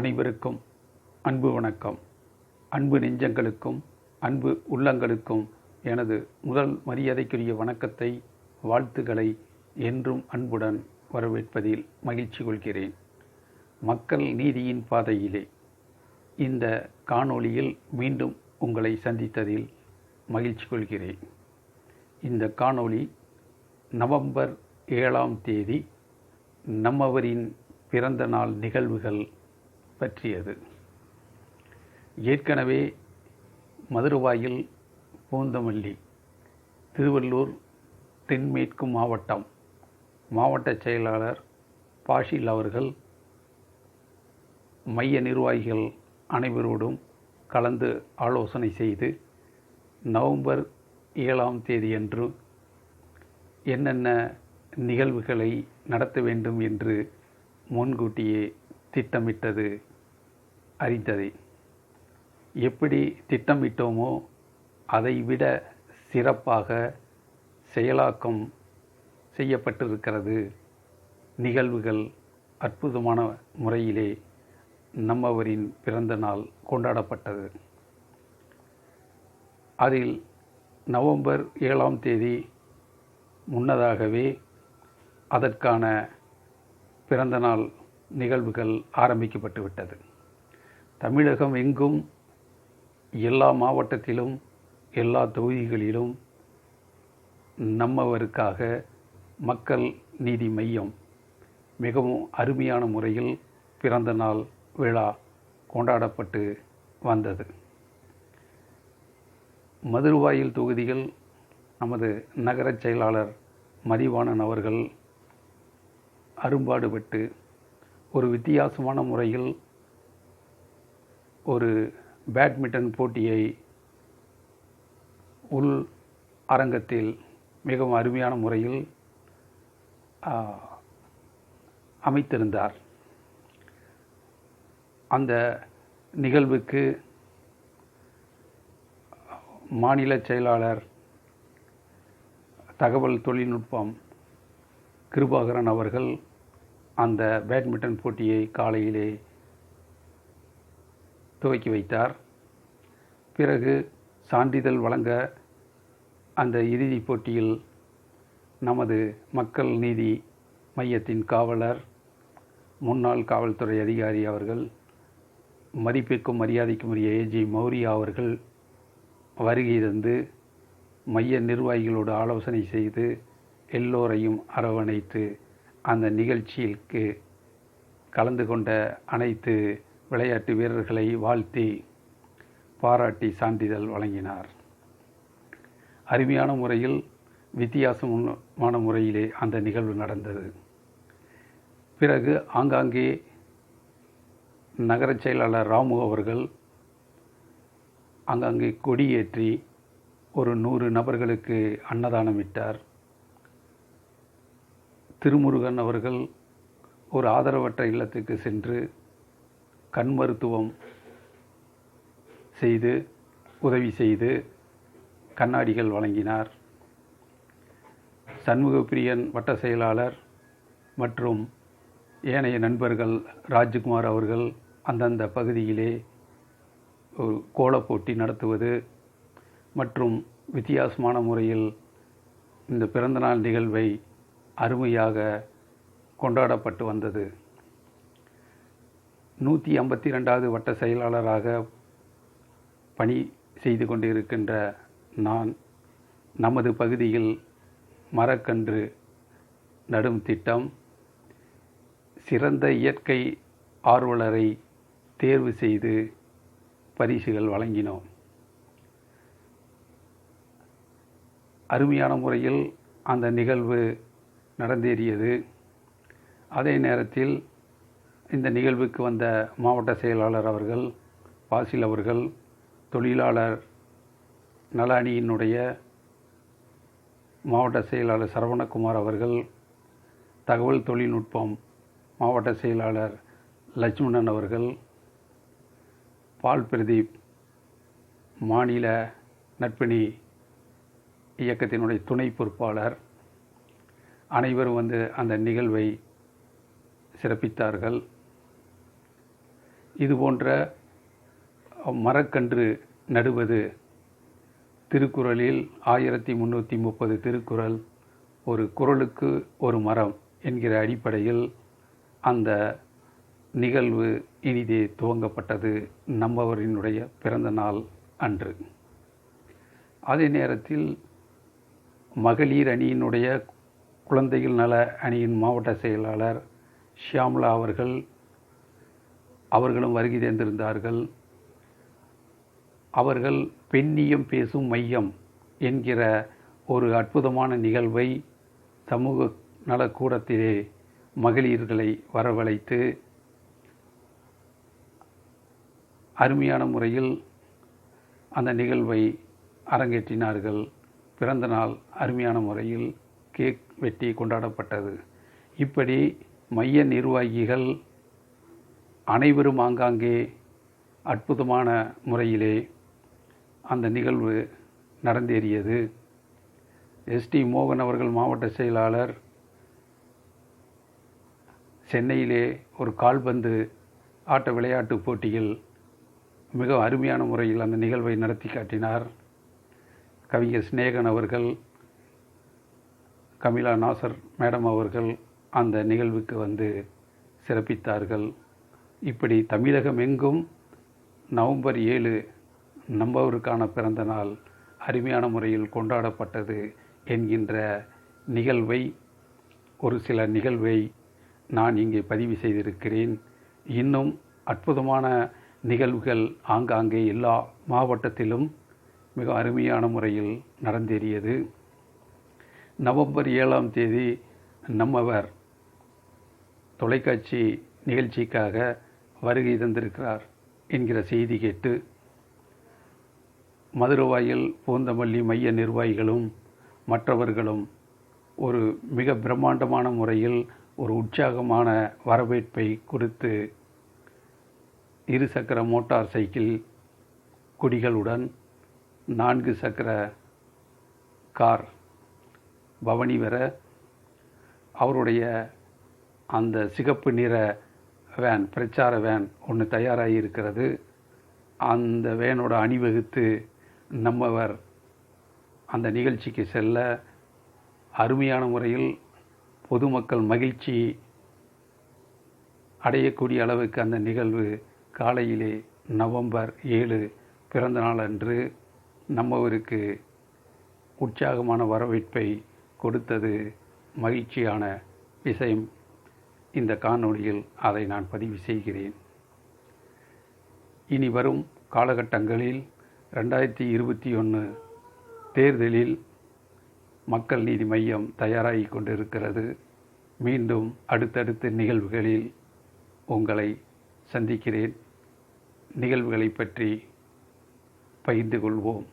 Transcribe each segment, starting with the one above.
அனைவருக்கும் அன்பு வணக்கம். அன்பு நெஞ்சங்களுக்கும் அன்பு உள்ளங்களுக்கும் எனது முதல் மரியாதைக்குரிய வணக்கத்தை வாழ்த்துக்களை என்றும் அன்புடன் வரவேற்பதில் மகிழ்ச்சி கொள்கிறேன். மக்கள் நீதியின் பாதையிலே இந்த காணொளியில் மீண்டும் உங்களை சந்தித்ததில் மகிழ்ச்சி கொள்கிறேன். இந்த காணொளி நவம்பர் ஏழாம் தேதி நம்மவரின் பிறந்த நாள் நிகழ்வுகள் பற்றியது. ஏற்கனவே மதுரவாயில் பூந்தமல்லி திருவள்ளூர் தென்மேற்கு மாவட்டம் மாவட்ட செயலாளர் பாஷில் அவர்கள் மைய நிர்வாகிகள் அனைவரோடும் கலந்து ஆலோசனை செய்து நவம்பர் ஏழாம் தேதியன்று என்னென்ன நிகழ்வுகளை நடத்த வேண்டும் என்று முன்கூட்டியே திட்டமிட்டது. அறிந்ததே. எப்படி திட்டமிட்டோமோ அதைவிட சிறப்பாக செயலாக்கம் செய்யப்பட்டிருக்கிறது. நிகழ்வுகள் அற்புதமான முறையிலே நம்மவரின் பிறந்த நாள் கொண்டாடப்பட்டது. அதில் நவம்பர் ஏழாம் தேதி முன்னதாகவே அதற்கான பிறந்தநாள் நிகழ்வுகள் ஆரம்பிக்கப்பட்டு விட்டது தமிழகம் எங்கும் எல்லா மாவட்டத்திலும் எல்லா தொகுதிகளிலும் நம்மவருக்காக மக்கள் நீதி மையம் மிகவும் அருமையான முறையில் பிறந்த நாள் விழா கொண்டாடப்பட்டு வந்தது. மதுரவாயில் தொகுதியில் நமது நகரச் செயலாளர் மதிவாணன் அவர்கள் அரும்பாடுபட்டு ஒரு வித்தியாசமான முறையில் ஒரு பேட்மிண்டன் போட்டியை உள் அரங்கத்தில் மிகவும் அருமையான முறையில் அமைத்திருந்தார். அந்த நிகழ்வுக்கு மாநில செயலாளர் தகவல் தொழில்நுட்பம் கிருபாகரன் அவர்கள் அந்த பேட்மிண்டன் போட்டியை காலையிலே துவக்கி வைத்தார். பிறகு சான்றிதழ் வழங்க அந்த இறுதிப் போட்டியில் நமது மக்கள் நீதி மையத்தின் காவலர் முன்னாள் காவல்துறை அதிகாரி அவர்கள் மதிப்பிற்கும் மரியாதைக்கும் உரிய ஏஜி மௌரியா அவர்கள் வருகை தந்து மைய நிர்வாகிகளோடு ஆலோசனை செய்து எல்லோரையும் அரவணைத்து அந்த நிகழ்ச்சிக்கு கலந்து கொண்ட அனைத்து விளையாட்டு வீரர்களை வாழ்த்தி பாராட்டி சான்றிதழ் வழங்கினார். அருமையான முறையில் வித்தியாசமான முறையிலே அந்த நிகழ்வு நடந்தது. பிறகு ஆங்காங்கே நகரச் செயலாளர் ராமு அவர்கள் அங்கங்கே கொடியேற்றி ஒரு நூறு நபர்களுக்கு அன்னதானம் இட்டார். திருமுருகன் அவர்கள் ஒரு ஆதரவற்ற இல்லத்துக்கு சென்று கண் மருத்துவம் செய்து உதவி செய்து கண்ணாடிகள் வழங்கினார். சண்முகப்பிரியன் வட்ட செயலாளர் மற்றும் ஏனைய நண்பர்கள் ராஜ்குமார் அவர்கள் அந்தந்த பகுதியிலே ஒரு கோலப் போட்டி நடத்துவது மற்றும் வித்தியாசமான முறையில் இந்த பிறந்தநாள் நிகழ்வை அருமையாக கொண்டாடப்பட்டு வந்தது. நூற்றி ஐம்பத்தி ரெண்டாவது வட்ட செயலாளராக பணி செய்து கொண்டிருக்கின்ற நான் நமது பகுதியில் மரக்கன்று நடும் திட்டம் சிறந்த இயற்கை ஆர்வலரை தேர்வு செய்து பரிசுகள் வழங்கினோம். அருமையான முறையில் அந்த நிகழ்வு நடந்தேறியது. அதே நேரத்தில் இந்த நிகழ்வுக்கு வந்த மாவட்ட செயலாளர் அவர்கள் வாசில் அவர்கள் தொழிலாளர் நல அணியினுடைய மாவட்ட செயலாளர் சரவணகுமார் அவர்கள் தகவல் தொழில்நுட்பம் மாவட்ட செயலாளர் லட்சுமணன் அவர்கள் பால் பிரதீப் மாநில நட்பணி இயக்கத்தினுடைய துணை பொறுப்பாளர். அனைவரும் வந்து அந்த நிகழ்வை சிறப்பித்தார்கள். இது போன்ற மரக்கன்று நடுவது திருக்குறளில் ஆயிரத்தி முந்நூற்றி முப்பது திருக்குறள் ஒரு குறளுக்கு ஒரு மரம் என்கிற அடிப்படையில் அந்த நிகழ்வு இனிதே துவங்கப்பட்டது நம்மவரினுடைய பிறந்த நாள் அன்று. அதே நேரத்தில் மகளிர் அணியினுடைய குழந்தைகள் நல அணியின் மாவட்ட செயலாளர் ஷியாம்லா அவர்கள் அவர்களும் வருகை தந்திருந்தார்கள். அவர்கள் பெண்ணியம் பேசும் மையம் என்கிற ஒரு அற்புதமான நிகழ்வை சமூக நலக்கூடத்திலே மகளிர்களை வரவழைத்து அருமையான முறையில் அந்த நிகழ்வை அரங்கேற்றினார்கள். பிறந்த நாள் அருமையான முறையில் கேக் வெட்டி கொண்டாடப்பட்டது. இப்படி மைய நிர்வாகிகள் அனைவரும் ஆங்காங்கே அற்புதமான முறையிலே அந்த நிகழ்வு நடந்தேறியது. எஸ்டி மோகன் அவர்கள் மாவட்ட செயலாளர் சென்னையிலே ஒரு கால்பந்து ஆட்ட விளையாட்டு போட்டியில் மிக அருமையான முறையில் அந்த நிகழ்வை நடத்தி காட்டினார். கவிஞர் சிநேகன் அவர்கள் கமிலா நாசர் மேடம் அவர்கள் அந்த நிகழ்வுக்கு வந்து சிறப்பித்தார்கள். இப்படி தமிழகம் எங்கும் நவம்பர் ஏழு நம்பவருக்கான பிறந்த நாள் அருமையான முறையில் கொண்டாடப்பட்டது என்கின்ற நிகழ்வை ஒரு சில நிகழ்வை நான் இங்கே பதிவு செய்திருக்கிறேன். இன்னும் அற்புதமான நிகழ்வுகள் ஆங்காங்கே எல்லா மாவட்டத்திலும் மிக அருமையான முறையில் நடந்தேறியது. நவம்பர் ஏழாம் தேதி நம்மவர் தொலைக்காட்சி நிகழ்ச்சிக்காக வருகை தந்திருக்கிறார் என்கிற செய்தி கேட்டு மதுரவாயில் பூந்தமல்லி மைய நிர்வாகிகளும் மற்றவர்களும் ஒரு மிக பிரம்மாண்டமான முறையில் ஒரு உற்சாகமான வரவேற்பை கொடுத்து இரு சக்கர மோட்டார் சைக்கிள் குடிகளுடன் நான்கு சக்கர கார் பவனி வர அவருடைய அந்த சிகப்பு நிற வேன் பிரச்சார வேன் ஒன்று தயாராகி இருக்கிறது. அந்த வேனோட அணிவகுத்து நம்மவர் அந்த நிகழ்ச்சிக்கு செல்ல அருமையான முறையில் பொதுமக்கள் மகிழ்ச்சி அடையக்கூடிய அளவுக்கு அந்த நிகழ்வு காலையிலே நவம்பர் ஏழு பிறந்த நாள் அன்று நம்மவருக்கு உற்சாகமான வரவேற்பை கொடுத்தது மகிழ்ச்சியான விஷயம். இந்த காணொளியில் அதை நான் பதிவு செய்கிறேன். இனி வரும் காலகட்டங்களில் ரெண்டாயிரத்தி இருபத்தி ஒன்று தேர்தலில் மக்கள் நீதி மையம் தயாராகி கொண்டிருக்கிறது. மீண்டும் அடுத்தடுத்த நிகழ்வுகளில் உங்களை சந்திக்கிறேன். நிகழ்வுகளை பற்றி பகிர்ந்து கொள்வோம்.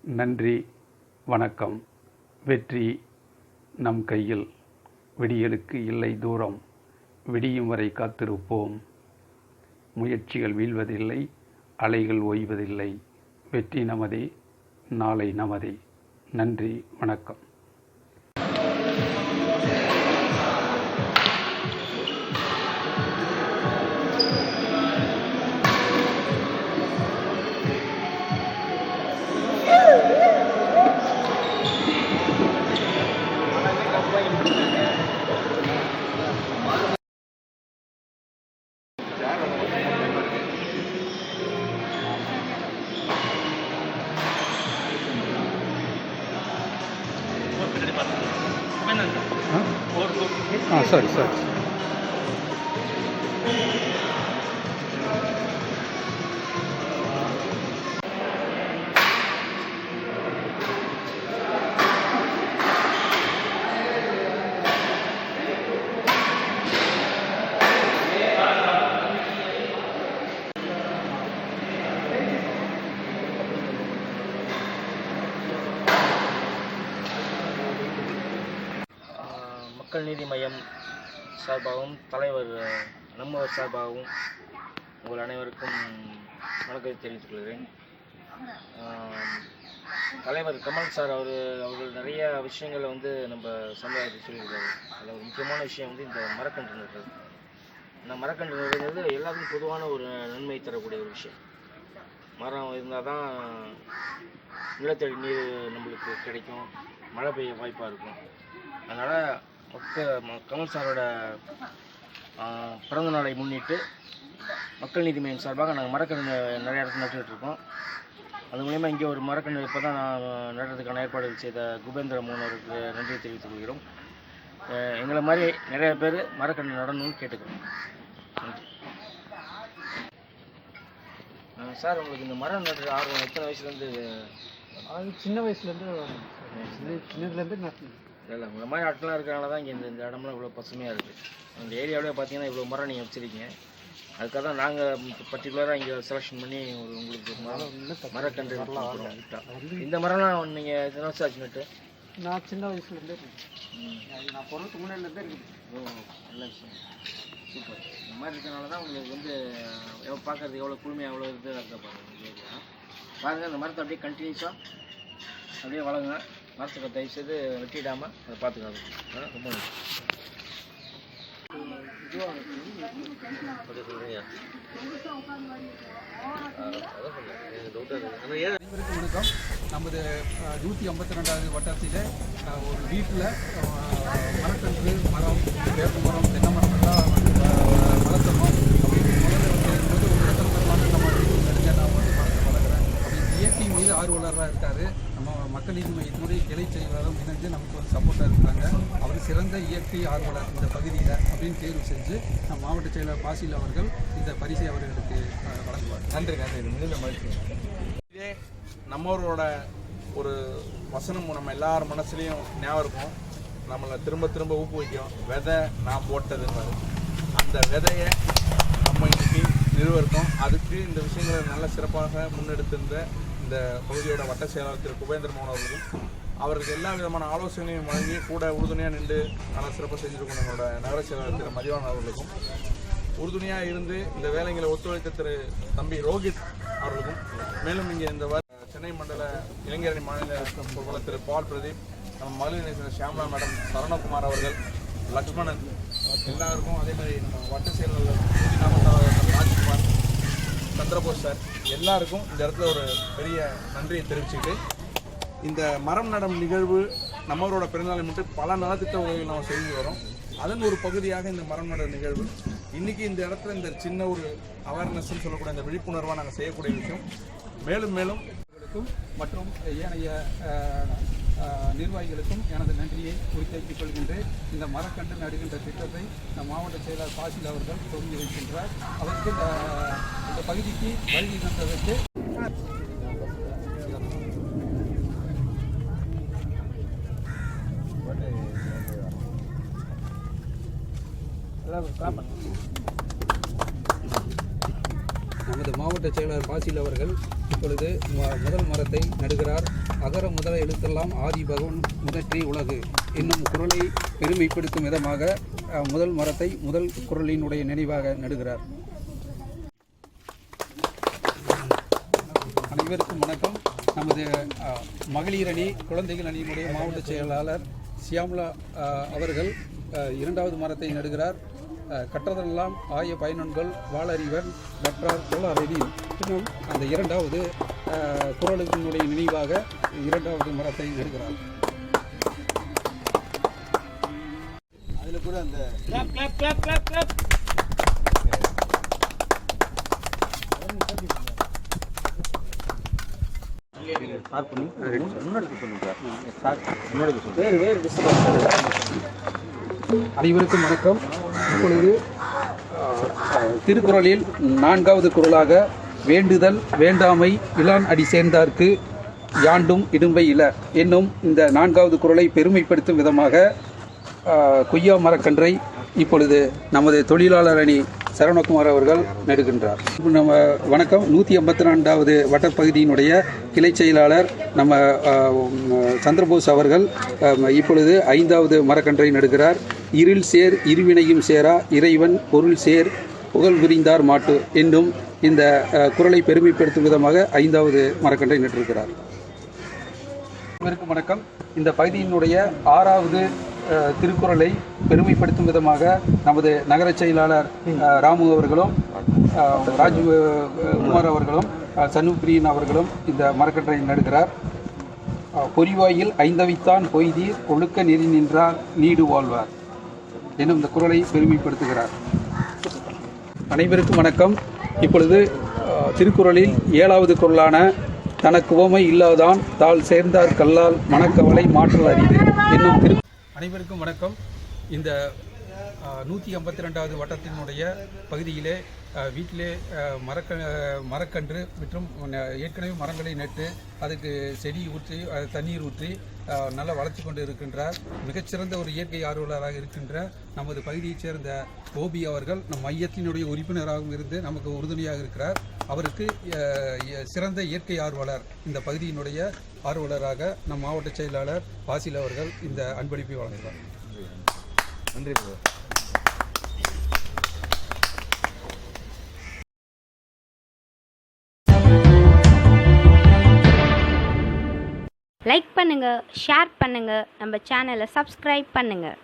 நன்றி வணக்கம். வெற்றி நம் கையில். விடியலுக்கு இல்லை தூரம். விடியும் வரை காத்திருப்போம். முயற்சிகள் வீழ்வதில்லை அலைகள் ஓய்வதில்லை. வெற்றி நமதே நாளை நமதே. நன்றி வணக்கம். ಹಾಂ ಸರಿ ಸರಿ மக்கள் நீதி மையம் சார்பாகவும் தலைவர் நம்மவர் சார்பாகவும் உங்கள் அனைவருக்கும் வணக்கத்தை தெரிவித்துக் கொள்கிறேன். தலைவர் கமல் சார் அவர் அவர்கள் நிறைய விஷயங்களை வந்து நம்ம சமுதாயத்துக்கு சொல்லியிருக்காரு. அதில் ஒரு முக்கியமான விஷயம் வந்து இந்த மரக்கன்று நடுறது. இந்த மரக்கன்று நடுறது எல்லாருக்கும் பொதுவான ஒரு நன்மை தரக்கூடிய ஒரு விஷயம். மரம் இருந்தால் தான் நிலத்தடி நீர் நம்மளுக்கு கிடைக்கும். மழை பெய்ய வாய்ப்பாக இருக்கும். அதனால் கமல் சாரோட பிறந்த நாளை முன்னிட்டு மக்கள் நீதி மையம் சார்பாக நாங்கள் மரக்கன்று நிறைய இடத்துல நட்டுக்கிட்டு இருக்கோம். அது மூலயமா இங்கே ஒரு மரக்கன்று இப்போ தான் நடுறதுக்கான ஏற்பாடுகள் செய்த குபேந்திர மோகன் நன்றியை தெரிவித்துக் கொள்கிறோம். எங்களை மாதிரி நிறைய பேர் மரக்கன்று நடணும்னு கேட்டுக்கிறோம். நன்றி. சார் உங்களுக்கு இந்த மரம் நடுற ஆர்வம் எத்தனை வயசுலேருந்து அது சின்ன வயசுலேருந்து சின்ன சின்னதுலேருந்து நட்டு இல்லை உங்களை மாதிரி ஆட்கள்லாம் இருக்கிறனால தான் இங்கே இந்த இந்த இடம்லாம் இவ்வளோ பசுமையாக இருக்குது இந்த ஏரியாவிலே பார்த்தீங்கன்னா இவ்வளோ மரம் நீங்கள் வச்சுருக்கீங்க. அதுக்காக தான் நாங்கள் பர்டிகுலராக இங்கே செலெக்ஷன் பண்ணி ஒரு உங்களுக்கு மரம் மரக்கன்று கொடுக்குறோம். இந்த மரம்லாம் நீங்கள் எத்தனை வருஷம் ஆச்சு நட்டு? நான் சின்ன வயசுலேருந்தே நான் பிறகு முன்னாடிலேருந்தே இருக்குது ஓ நல்ல விஷயம். சூப்பர். இந்த மாதிரி இருக்கனால தான் உங்களுக்கு வந்து எவ்வளோ பார்க்கறதுக்கு எவ்வளோ குளுமையாக எவ்வளோ இது இருக்க பாருங்க இந்த ஏரியா. பாருங்கள் இந்த மரத்தை அப்படியே கண்டினியூஸாக அப்படியே வளருங்க. மரத்துக்கு தயவு செய்து வெட்டிடாமல் அதை பார்த்துக்காது ரொம்ப அனைவருக்கும் வணக்கம். நமது நூற்றி ஐம்பத்தி ரெண்டாவது வட்டத்தில் அஹ், ஒரு வீட்டில் மரக்கன்று மரம் வேப்ப மரம் தென்னை மரம் எல்லாம் வந்து, வளர்த்தணும் அப்படின்னு முதல்ல வந்து ஒரு இடத்துல நம்ம நான் வந்து இயற்கை மீது ஆர்வலராக இருக்கார். நம்ம மக்கள் நீதி மையத்தினுடைய கிளை செயலாளரும் இணைந்து நமக்கு ஒரு சப்போர்ட்டாக இருக்கிறாங்க. அவர் சிறந்த இயற்கை ஆர்வலர் இந்த பகுதியில் அப்படின்னு தேர்வு செஞ்சு நம்ம மாவட்ட செயலர் பாசில் அவர்கள் இந்த பரிசை அவர்களுக்கு வழங்குவார். நன்றி நன்றி. மகிழ்ச்சி. இதே நம்மளோட ஒரு வசனம் நம்ம எல்லார் மனசுலையும் ஞாபகம் இருக்கும். நம்மளை திரும்ப திரும்ப ஊக்குவிக்கும். விதை நான் போட்டதுன்னு. அந்த விதையை நம்ம இன்னைக்கு நிறுவருக்கோம் அதுக்கு இந்த விஷயங்களை நல்ல சிறப்பாக முன்னெடுத்திருந்த இந்த பகுதியோட வட்ட செயலாளர் திரு குபேந்திர மோகன் அவர்களுக்கும் அவருக்கு எல்லா விதமான ஆலோசனையும் வழங்கி கூட உறுதுணையாக நின்று நல்லா சிறப்பாக செஞ்சுருக்கோம் நம்மளோட நகர செயலாளர் திரு மதிவான அவர்களுக்கும் உறுதுணையாக இருந்து இந்த வேலைகளை ஒத்துழைத்த திரு தம்பி ரோஹித் அவர்களுக்கும் மேலும் இங்கே இந்த சென்னை மண்டல இளைஞரணி மாநில பொருளாளர் திரு பால் பிரதீப் நம்ம மகளிர் ஷியாமலா மேடம் சரணகுமார் அவர்கள் லக்ஷ்மணன் எல்லாருக்கும் அதே மாதிரி நம்ம வட்ட செயலாளர் ஊதி சந்திரபோஸ் சார். எல்லாருக்கும் இந்த இடத்துல ஒரு பெரிய நன்றியை தெரிவிச்சுக்கிட்டு இந்த மரம் நடும் நிகழ்வு நம்மளோட பிறந்தநாளை மட்டும் பல நலத்திட்ட உதவிகள் நம்ம செய்து வரோம். அதன் ஒரு பகுதியாக இந்த மரம் நட நிகழ்வு. இன்றைக்கி இந்த இடத்துல இந்த சின்ன ஒரு அவேர்னஸ்ன்னு சொல்லக்கூடிய இந்த விழிப்புணர்வாக நாங்கள் செய்யக்கூடிய விஷயம். மேலும் மேலும் மற்றும் ஏனைய நிர்வாகிகளுக்கும் எனது நன்றியை குறித்து கொள்கின்றேன். இந்த மரக்கன்று நடுகின்ற திட்டத்தை இந்த மாவட்ட செயலர் பாசில் அவர்கள் தொடங்கி வைக்கின்றார். அவருக்கு இந்த இந்த பகுதிக்கு வருகை தந்ததற்கு நமது மாவட்ட செயலாளர் பாசில் அவர்கள் இப்பொழுது முதல் மரத்தை நடுகிறார். அகர முதல எழுத்தெல்லாம் ஆதி பகவன் முதற்றி உலகு என்னும் குரலை பெருமைப்படுத்தும் விதமாக முதல் மரத்தை முதல் குரலினுடைய நினைவாக நடுகிறார். அனைவருக்கும் வணக்கம். நமது மகளிர் அணி குழந்தைகள் அணியினுடைய மாவட்ட செயலாளர் சியாம்லா அவர்கள் இரண்டாவது மரத்தை நடுகிறார். கற்றதெல்லாம் ஆய பயனன்கள் வாழறிவன் கற்றார் கொள்ளாரடி இன்னும் அந்த இரண்டாவது அஹ், குறளுக்கினுடைய நினைவாக இரண்டாவது மரத்தை நடுகிறார். அதில் கூட அந்த clap clap clap clap clap அனைவருக்கும் வணக்கம். இப்பொழுது திருக்குறளில் நான்காவது குரலாக வேண்டுதல் வேண்டாமை இளான் அடி சேர்ந்தார்க்கு யாண்டும் இடும்பை இல என்னும் இந்த நான்காவது குரலை பெருமைப்படுத்தும் விதமாக கொய்யா மரக்கன்றை இப்பொழுது நமது தொழிலாளர் அணி சரவணகுமார் அவர்கள் நடுகின்றார். நம்ம வணக்கம். நூற்றி ஐம்பத்தி ரெண்டாவது வட்டப்பகுதியினுடைய கிளை செயலாளர் நம்ம அஹ், சந்திரபோஸ் அவர்கள் அஹ், இப்பொழுது ஐந்தாவது மரக்கன்றை நடுகிறார். இருள் சேர் இருவினையும் சேரா இறைவன் பொருள் சேர் புகழ் புரிந்தார் மாட்டு என்னும் இந்த குரலை பெருமைப்படுத்தும் விதமாக ஐந்தாவது மரக்கன்றை நட்டிருக்கிறார். வணக்கம். இந்த பகுதியினுடைய ஆறாவது திருக்குறளை பெருமைப்படுத்தும் விதமாக நமது நகர செயலாளர் ராமு அவர்களும் அஹ், ராஜு குமார் அவர்களும் அஹ், அவர்களும் இந்த மரக்கன்றை நடுகிறார். பொறிவாயில் ஐந்தவித்தான் பொய்தீர் ஒழுக்க நெறி நின்றார் நீடு வாழ்வார் எனும் இந்த குறளை பெருமைப்படுத்துகிறார். அனைவருக்கும் வணக்கம். இப்பொழுது திருக்குறளில் ஏழாவது குரலான தனக்கு உவமை இல்லாதான் தாள் சேர்ந்தார் கல்லால் மனக்கவலை மாற்றல் அரிது என்னும் திரு அனைவருக்கும் வணக்கம். இந்த நூற்றி ஐம்பத்தி ரெண்டாவது வட்டத்தினுடைய பகுதியிலே வீட்டிலே மரக்க மரக்கன்று மற்றும் ஏற்கனவே மரங்களை நட்டு அதுக்கு செடி ஊற்றி தண்ணீர் ஊற்றி நல்லா வளர்த்து கொண்டு இருக்கின்றார். மிகச்சிறந்த ஒரு இயற்கை ஆர்வலராக இருக்கின்ற நமது பகுதியைச் சேர்ந்த கோபி அவர்கள் நம் மையத்தினுடைய உறுப்பினராகவும் இருந்து நமக்கு உறுதுணையாக இருக்கிறார். அவருக்கு சிறந்த இயற்கை ஆர்வலர் இந்த பகுதியினுடைய ஆர்வலராக நம் மாவட்ட செயலாளர் பாசில் அவர்கள் இந்த அன்பளிப்பை வழங்குகிறார். நன்றி லைக் பண்ணுங்கள் ஷேர் பண்ணுங்கள் நம்ம சேனலை சப்ஸ்கிரைப் பண்ணுங்கள்